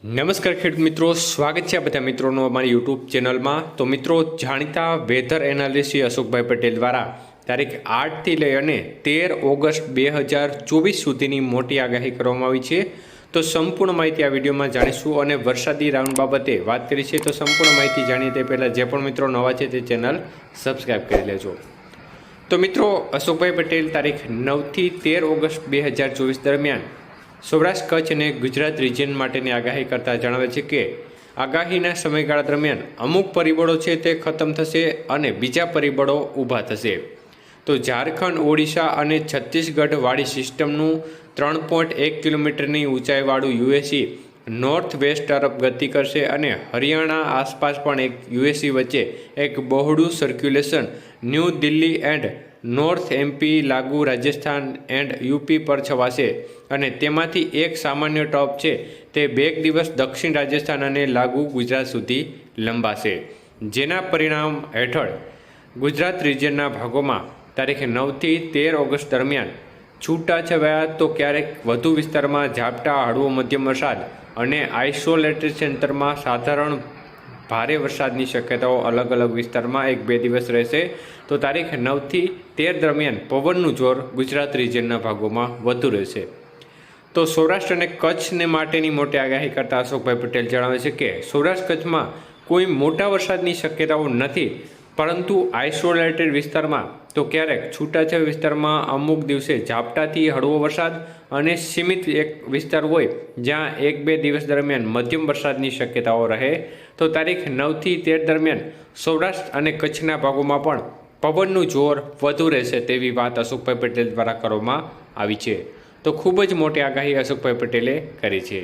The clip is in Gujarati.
નમસ્કાર ખેડૂત મિત્રો, સ્વાગત છે આ બધા મિત્રોનું અમારી યુટ્યુબ ચેનલમાં. તો મિત્રો, જાણીતા વેધર એનાલિસ્ટ અશોકભાઈ પટેલ દ્વારા તારીખ આઠથી લઈ અને તેર ઓગસ્ટ બે હજાર ચોવીસ સુધીની મોટી આગાહી કરવામાં આવી છે. તો સંપૂર્ણ માહિતી આ વિડીયોમાં જાણીશું અને વરસાદી રાઉન્ડ બાબતે વાત કરી છે. તો સંપૂર્ણ માહિતી જાણીએ તે પહેલાં જે પણ મિત્રો નવા છે તે ચેનલ સબસ્ક્રાઈબ કરી લેજો. તો મિત્રો, અશોકભાઈ પટેલ, તારીખ નવથી તેર ઓગસ્ટ બે હજાર ચોવીસ દરમિયાન સૌરાષ્ટ્ર, કચ્છ અને ગુજરાત રિજિયન માટેની આગાહી કરતા જણાવે છે કે, આગાહીના સમયગાળા દરમિયાન અમુક પરિબળો છે તે ખતમ થશે અને બીજા પરિબળો ઊભા થશે. તો ઝારખંડ, ઓડિશા અને છત્તીસગઢવાળી સિસ્ટમનું ત્રણ પોઈન્ટ એક કિલોમીટરની ઊંચાઈવાળું યુએસી નોર્થ વેસ્ટ તરફ ગતિ કરશે અને હરિયાણા આસપાસ પણ એક યુએસી વચ્ચે એક બહોળું circulation new Delhi and north MP, લાગુ, રાજસ્થાન એન્ડ યુપી પર છવાશે અને તેમાંથી એક સામાન્ય ટોપ છે તે બે દિવસ દક્ષિણ રાજસ્થાન અને લાગુ ગુજરાત સુધી લંબાશે. જેના પરિણામ હેઠળ ગુજરાત રિજિયનના ભાગોમાં તારીખ નવથી તેર ઓગસ્ટ દરમિયાન છૂટાછવાયા તો ક્યારેક વધુ વિસ્તારમાં ઝાપટા, હળવો મધ્યમ વરસાદ અને આઇસોલેટેડ સેન્ટરમાં સાધારણ ભારે વરસાદની શક્યતાઓ અલગ અલગ વિસ્તારમાં એક બે દિવસ રહેશે. તો તારીખ નવથી તેર દરમિયાન પવનનું જોર ગુજરાત રિજિયનના ભાગોમાં વધુ રહેશે. તો સૌરાષ્ટ્ર અને કચ્છને માટેની મોટી આગાહી કરતા અશોકભાઈ પટેલ જણાવે છે કે સૌરાષ્ટ્ર કચ્છમાં કોઈ મોટા વરસાદની શક્યતાઓ નથી. પરંતુ આઇસોલેટેડ વિસ્તારમાં તો ક્યારેક છૂટાછવાયા વિસ્તારમાં અમુક દિવસે ઝાપટાથી હળવો વરસાદ અને સીમિત એક વિસ્તાર હોય જ્યાં એક બે દિવસ દરમિયાન મધ્યમ વરસાદની શક્યતાઓ રહે, તો તારીખ નવથી તેર દરમિયાન સૌરાષ્ટ્ર અને કચ્છના ભાગોમાં પણ પવનનું જોર વધુ રહેશે તેવી વાત અશોકભાઈ પટેલ દ્વારા કરવામાં આવી છે. તો ખૂબ જ મોટી આગાહી અશોકભાઈ પટેલે કરી છે.